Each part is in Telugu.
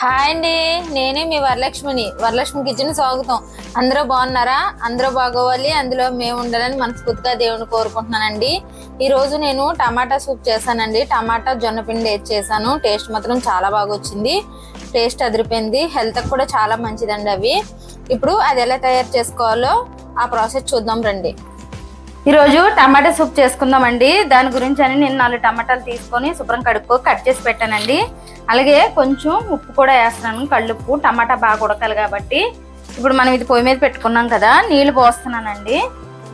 హాయ్ అండి. నేనే మీ వరలక్ష్మిని. వరలక్ష్మి కిచెన్ స్వాగతం. అందరూ బాగున్నారా? అందరూ బాగోవాలి. అందులో మేము ఉండాలని మనస్ఫూర్తిగా దేవుని కోరుకుంటున్నానండి. ఈరోజు నేను టమాటా సూప్ చేశానండి. టమాటా జొన్నపిండి వేసి చేశాను. టేస్ట్ మాత్రం చాలా బాగా వచ్చింది. టేస్ట్ అదిరిపోయింది. హెల్త్ కూడా చాలా మంచిదండి అవి. ఇప్పుడు అది ఎలా తయారు చేసుకోవాలో ఆ ప్రాసెస్ చూద్దాం రండి. ఈరోజు టమాటా సూప్ చేసుకుందామండి. దాని గురించి అని నేను నాలుగు టమాటాలు తీసుకొని శుభ్రం కడుక్కో కట్ చేసి పెట్టానండి. అలాగే కొంచెం ఉప్పు కూడా వేస్తున్నాను కళ్ళుప్పు టమాటా బాగా ఉడకాలి కాబట్టి. ఇప్పుడు మనం ఇది పొయ్యి మీద పెట్టుకున్నాం కదా నీళ్ళు పోస్తున్నానండి.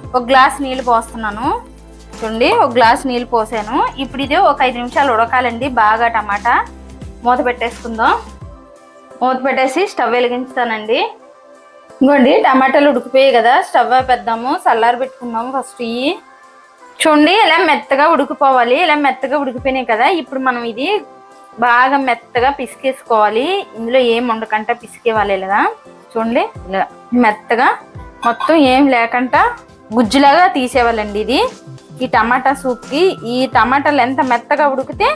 ఒక గ్లాస్ నీళ్ళు పోస్తున్నాను. చూడండి ఒక గ్లాస్ నీళ్ళు పోసాను. ఇప్పుడు ఇది ఒక ఐదు నిమిషాలు ఉడకాలండి బాగా టమాటా. మూత పెట్టేసుకుందాం. మూత పెట్టేసి స్టవ్ వెలిగించుతానండి. ఇంకోండి టమాటాలు ఉడికిపోయాయి కదా స్టవ్ పెద్దాము చల్లారి పెట్టుకున్నాము ఫస్ట్ ఇవి చూడండి ఇలా మెత్తగా ఉడికిపోవాలి ఇలా మెత్తగా ఉడికిపోయినాయి కదా ఇప్పుడు మనం ఇది బాగా మెత్తగా పిసికేసుకోవాలి. ఇందులో ఏం ఉండకంట పిసికేవాలి ఇలాగా చూడండి ఇలా మెత్తగా మొత్తం ఏం లేకుండా గుజ్జులాగా తీసేవాళ్ళండి ఇది. ఈ టమాటా సూప్కి ఈ టమాటాలు ఎంత మెత్తగా ఉడికితే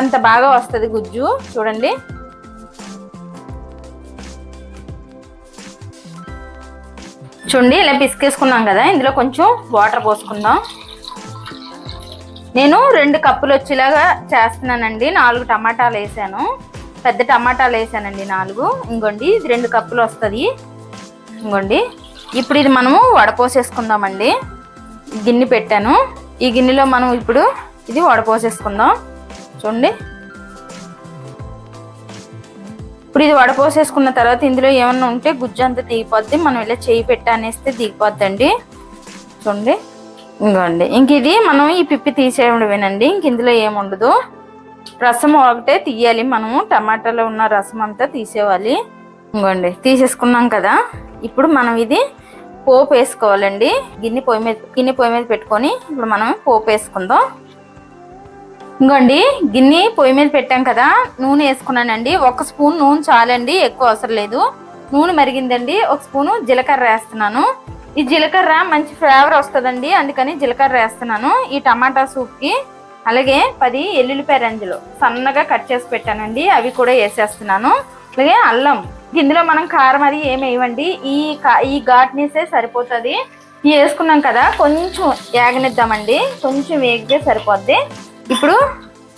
అంత బాగా వస్తుంది గుజ్జు చూడండి. చూడండి ఇలా పిసికేసుకున్నాం కదా ఇందులో కొంచెం వాటర్ పోసుకుందాం. నేను రెండు కప్పులు వచ్చేలాగా చేస్తున్నానండి నాలుగు టమాటాలు వేసాను. పెద్ద టమాటాలు వేసానండి నాలుగు. ఇంకోండి ఇది రెండు కప్పులు వస్తుంది. ఇంకోండి ఇప్పుడు ఇది మనము వడపోసేసుకుందామండి. గిన్నె పెట్టాను. ఈ గిన్నెలో మనం ఇప్పుడు ఇది వడపోసేసుకుందాం. చూడండి. ఇప్పుడు ఇది వడపోసేసుకున్న తర్వాత ఇందులో ఏమన్నా ఉంటే గుజ్జు అంతా దిగిపోద్ది. మనం ఇలా చేయి పెట్టానేస్తే దిగిపోద్దండి. చూడండి. ఇంకోండి ఇంక ఇది మనం ఈ పిప్పి తీసేయడమేనండి ఇంక ఇందులో ఏముండదు రసం ఒకటే తీయాలి మనము. టమాటాలో ఉన్న రసం అంతా తీసేవాలి. ఇంకోండి తీసేసుకున్నాం కదా. ఇప్పుడు మనం ఇది పోపు వేసుకోవాలండి. గిన్నె పొయ్యి మీద గిన్నె పొయ్యి మీద పెట్టుకొని ఇప్పుడు మనం పోపు వేసుకుందాం. ఇంకోండి గిన్నె పొయ్యి మీద పెట్టాం కదా నూనె వేసుకున్నానండి. ఒక స్పూన్ నూనె చాలండి ఎక్కువ అవసరం లేదు. నూనె మరిగిందండి ఒక స్పూను జీలకర్ర వేస్తున్నాను. ఈ జీలకర్ర మంచి ఫ్లేవర్ వస్తుందండి అందుకని జీలకర్ర వేస్తున్నాను. ఈ టమాటా సూప్కి అలాగే పది ఎల్లుల్లిపాయ రంజులు సన్నగా కట్ చేసి పెట్టానండి అవి కూడా వేసేస్తున్నాను. అలాగే అల్లం ఇందులో మనం కారం అది ఏమి వేయమండి ఈ కా- ఈ ఘాట్నీసే సరిపోతుంది. వేసుకున్నాం కదా కొంచెం వేగనిద్దామండి కొంచెం వేగితే సరిపోద్ది. ఇప్పుడు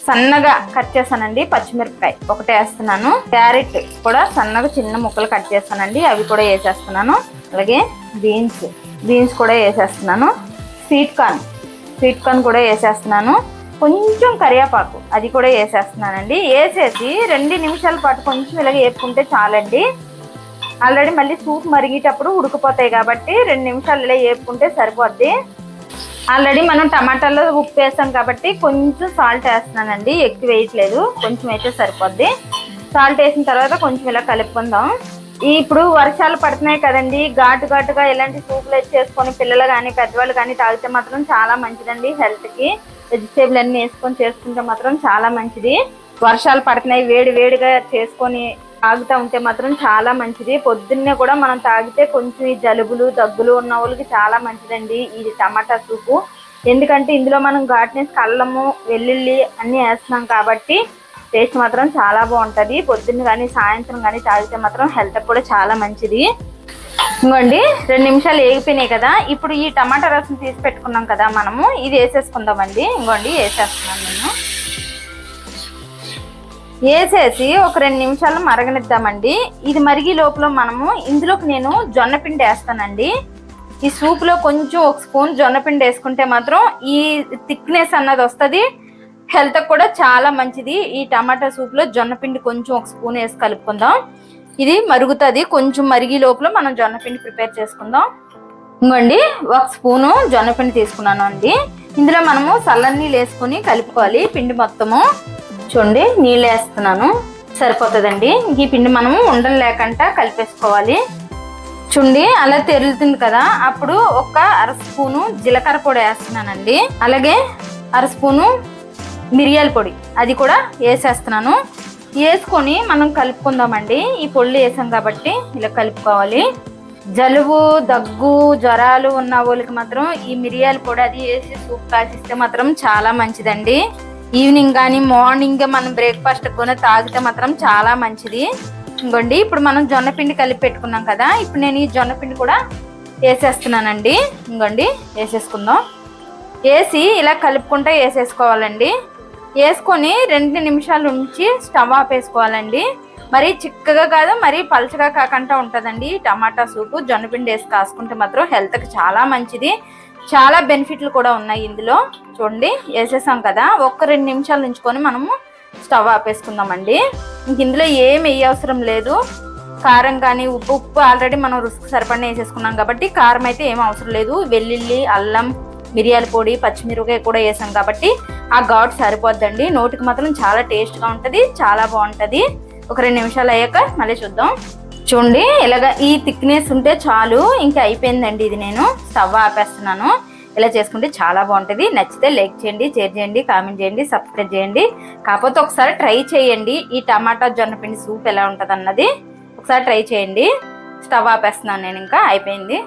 సన్నగా కట్ చేస్తానండి పచ్చిమిరపకాయ. ఒకటే వేస్తున్నాను. క్యారెట్ కూడా సన్నగా చిన్న ముక్కలు కట్ చేస్తానండి. అవి కూడా వేసేస్తున్నాను. అలాగే బీన్స్ బీన్స్ కూడా వేసేస్తున్నాను. స్వీట్ కార్న్ స్వీట్ కార్న్ కూడా వేసేస్తున్నాను. కొంచెం కరివేపాకు అది కూడా వేసేస్తున్నానండి. వేసేసి రెండు నిమిషాల పాటు కొంచెం ఇలాగ వేపుకుంటే చాలండి. ఆల్రెడీ మళ్ళీ సూప్ మరిగేటప్పుడు ఉడికిపోతాయి కాబట్టి రెండు నిమిషాలు ఇలా వేపుకుంటే సరిపోద్ది. ఆల్రెడీ మనం టమాటాలో ఉప్పు వేస్తాం కాబట్టి కొంచెం సాల్ట్ వేస్తున్నానండి. ఎక్కువ వేయట్లేదు. కొంచెం అయితే సరిపోద్ది. సాల్ట్ వేసిన తర్వాత కొంచెం ఇలా కలుపుకుందాం. ఇప్పుడు వర్షాలు పడుతున్నాయి కదండి. ఘాటు ఘాటుగా ఇలాంటి సూపులు వచ్చి చేసుకొని పిల్లలు కానీ పెద్దవాళ్ళు కానీ తాగితే మాత్రం చాలా మంచిదండి హెల్త్కి వెజిటేబుల్ అన్నీ వేసుకొని చేసుకుంటే మాత్రం చాలా మంచిది. వర్షాలు పడుతున్నాయి. వేడి వేడిగా చేసుకొని తాగుతూ ఉంటే మాత్రం చాలా మంచిది. పొద్దున్నే కూడా మనం తాగితే కొంచెం ఈ జలుబులు దగ్గులు ఉన్న వాళ్ళకి చాలా మంచిదండి ఇది టమాటా సూపు. ఎందుకంటే ఇందులో మనం ఘాట్నెస్ కళ్ళము వెల్లుల్లి అన్నీ వేస్తున్నాం కాబట్టి టేస్ట్ మాత్రం చాలా బాగుంటుంది. పొద్దున్న కానీ సాయంత్రం కానీ తాగితే మాత్రం హెల్త్ కూడా చాలా మంచిది. ఇంకోండి రెండు నిమిషాలు వేగిపోయినాయి కదా. ఇప్పుడు ఈ టమాటా రసం తీసి పెట్టుకున్నాం కదా మనము. ఇది వేసేసుకుందామండి. ఇంకోండి వేసేస్తున్నాను నేను. వేసేసి ఒక రెండు నిమిషాలు మరగనిద్దామండి. ఇది మరిగి లోపల మనము ఇందులోకి నేను జొన్నపిండి వేస్తానండి. ఈ సూప్లో కొంచెం ఒక స్పూన్ జొన్నపిండి వేసుకుంటే మాత్రం ఈ థిక్నెస్ అన్నది వస్తుంది. హెల్త్ కూడా చాలా మంచిది. ఈ టమాటా సూప్లో జొన్నపిండి కొంచెం ఒక స్పూన్ వేసి కలుపుకుందాం. ఇది మరుగుతుంది. కొంచెం మరిగి లోపల మనం జొన్నపిండి ప్రిపేర్ చేసుకుందాం. ఇంకోండి ఒక స్పూను జొన్నపిండి తీసుకున్నాను అండి. ఇందులో మనము సల్లన్నీళ్ళు వేసుకొని కలుపుకోవాలి పిండి మొత్తము. చూడండి నీళ్ళు వేస్తున్నాను. సరిపోతుందండి. ఈ పిండి మనము ఉండలు లేకుండా కలిపేసుకోవాలి. చూడండి అలా తెరులుతుంది కదా. అప్పుడు ఒక అర స్పూను జీలకర్ర పొడి వేస్తున్నానండి. అలాగే అర స్పూను మిరియాల పొడి అది కూడా వేసేస్తున్నాను. వేసుకొని మనం కలుపుకుందామండి. ఈ పొళ్ళు వేసాం కాబట్టి ఇలా కలుపుకోవాలి. జలుబు దగ్గు జ్వరాలు ఉన్న వాళ్ళకి మాత్రం ఈ మిరియాల పొడి అది వేసి సూప్ కాసిస్తే మాత్రం చాలా మంచిదండి. ఈవినింగ్ కానీ మార్నింగ్ మనం బ్రేక్ఫాస్ట్ కూడా తాగితే మాత్రం చాలా మంచిది. ఇంకోండి ఇప్పుడు మనం జొన్న పిండి కలిపి పెట్టుకున్నాం కదా ఇప్పుడు నేను ఈ జొన్న పిండి కూడా వేసేస్తున్నానండి. ఇంకోండి వేసేసుకుందాం. వేసి ఇలా కలుపుకుంటే వేసేసుకోవాలండి. వేసుకొని రెండు నిమిషాలు ఉంచి స్టవ్ ఆపేసుకోవాలండి మరి చిక్కగా కాదు మరి పలచగా కాకుండా ఉంటుందండి టమాటా సూపు. జొన్నపిండి వేసి కాసుకుంటే మాత్రం హెల్త్కి చాలా మంచిది. చాలా బెనిఫిట్లు కూడా ఉన్నాయి ఇందులో. చూడండి వేసేసాం కదా. ఒక్క రెండు నిమిషాలు ఉంచుకొని మనము స్టవ్ ఆపేసుకుందామండి. ఇంక ఇందులో ఏం వేయ అవసరం లేదు. కారం కానీ ఉప్పు ఉప్పు ఆల్రెడీ మనం రుసుకు సరిపడిన వేసేసుకున్నాం కాబట్టి కారం అయితే ఏం అవసరం లేదు. వెల్లుల్లి అల్లం మిరియాల పొడి పచ్చిమిరపకాయ కూడా వేసాం కాబట్టి ఆ ఘాట్ సరిపోద్దండి. నోటికి మాత్రం చాలా టేస్ట్గా ఉంటుంది చాలా బాగుంటుంది. ఒక రెండు నిమిషాలు అయ్యాక మళ్ళీ చూద్దాం. చూడండి ఇలాగ ఈ థిక్నెస్ ఉంటే చాలు. ఇంకా అయిపోయిందండి ఇది నేను. స్టవ్ ఆపేస్తున్నాను. ఇలా చేసుకుంటే చాలా బాగుంటుంది. నచ్చితే లైక్ చేయండి షేర్ చేయండి కామెంట్ చేయండి సబ్స్క్రైబ్ చేయండి. కాకపోతే ఒకసారి ట్రై చేయండి. ఈ టమాటా జొన్నపిండి సూప్ ఎలా ఉంటుంది అన్నది ఒకసారి ట్రై చేయండి. స్టవ్ ఆపేస్తున్నాను నేను ఇంకా. అయిపోయింది.